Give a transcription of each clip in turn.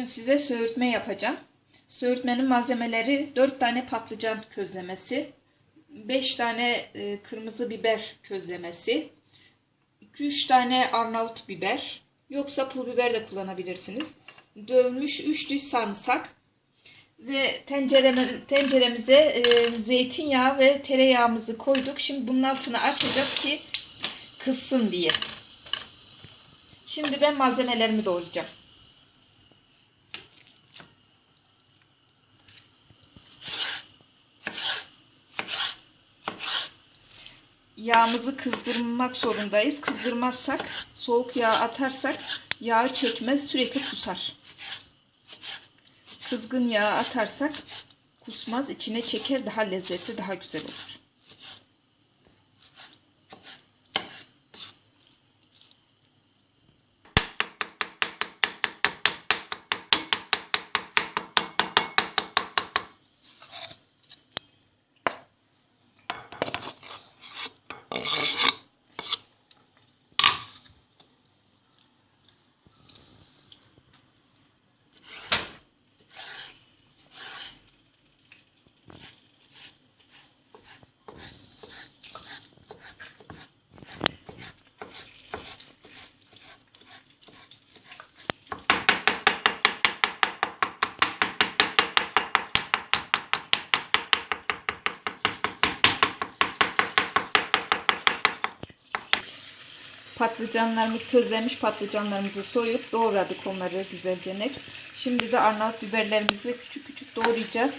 Bugün size söğürtme yapacağım. Söğürtmenin malzemeleri 4 tane patlıcan közlemesi, 5 tane e, kırmızı biber közlemesi, 2-3 tane arnavut biber, yoksa pul biber de kullanabilirsiniz. Dövülmüş 3 diş sarımsak ve tenceremize e, zeytinyağı ve tereyağımızı koyduk. Şimdi bunun altını açacağız ki kızsın diye. Şimdi ben malzemelerimi doğrayacağım. Yağımızı kızdırmak zorundayız. Kızdırmazsak, soğuk yağ atarsak yağı çekmez, sürekli kusar. Kızgın yağ atarsak kusmaz, içine çeker, daha lezzetli, daha güzel olur. Patlıcanlarımız közlenmiş patlıcanlarımızı soyup doğradık onları güzelce. Şimdi de arnavut biberlerimizi küçük küçük doğrayacağız.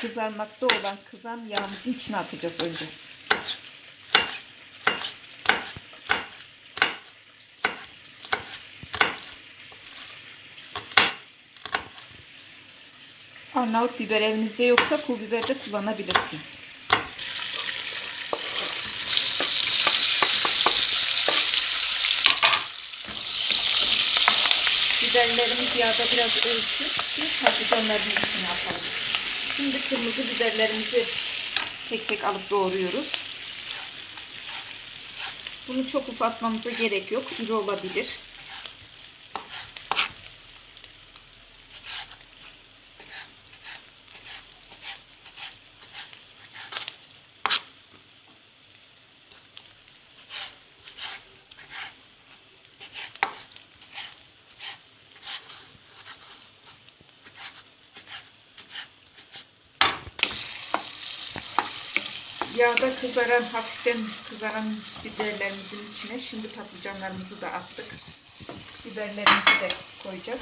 Kızarmakta olan kızan yağımızın içine atacağız önce. Arnavut biber evinizde yoksa pul biber de kullanabilirsiniz. Biberlerimiz yağda biraz ölsün ki patlıcanların içine atalım. Şimdi kırmızı biberlerimizi tek tek alıp doğruyoruz. Bunu çok ufaltmamıza gerek yok. İri olabilir. Yağda kızaran, hafiften kızaran biberlerimizin içine şimdi patlıcanlarımızı da attık. Biberlerimizi de koyacağız.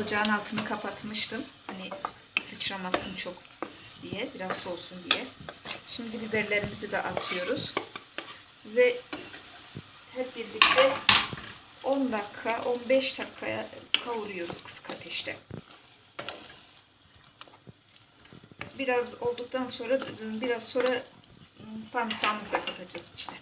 Ocağın altını kapatmıştım. Hani sıçramasın çok diye, biraz soğusun diye. Şimdi biberlerimizi de atıyoruz. Ve hep birlikte 10 dakika, 15 dakikaya kavuruyoruz kısık ateşte. Biraz olduktan sonra biraz sonra sarımsağımızı da katacağız içine.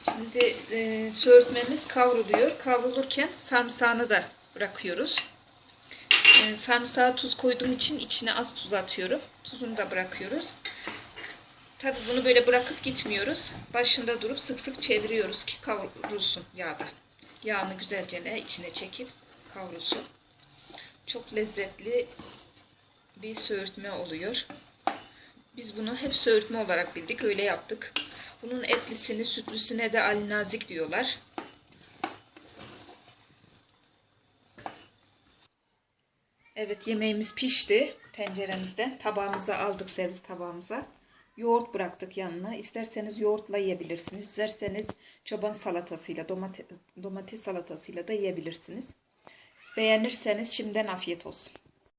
Şimdi e, söğürtmemiz kavruluyor. Kavrulurken sarımsağını da bırakıyoruz. E, sarımsağa tuz koyduğum için içine az tuz atıyorum. Tuzunu da bırakıyoruz. Tabi bunu böyle bırakıp gitmiyoruz. Başında durup sık sık çeviriyoruz ki kavrulsun yağda. Yağını güzelce içine çekip kavrulsun. Çok lezzetli bir söğürtme oluyor. Biz bunu hep söğürtme olarak bildik. Öyle yaptık. Bunun etlisini, sütlüsüne de alinazik diyorlar. Evet yemeğimiz pişti tenceremizde. Tabağımıza aldık servis tabağımıza. Yoğurt bıraktık yanına. İsterseniz yoğurtla yiyebilirsiniz. İsterseniz çoban salatasıyla, domates, domates salatasıyla da yiyebilirsiniz. Beğenirseniz şimdiden afiyet olsun.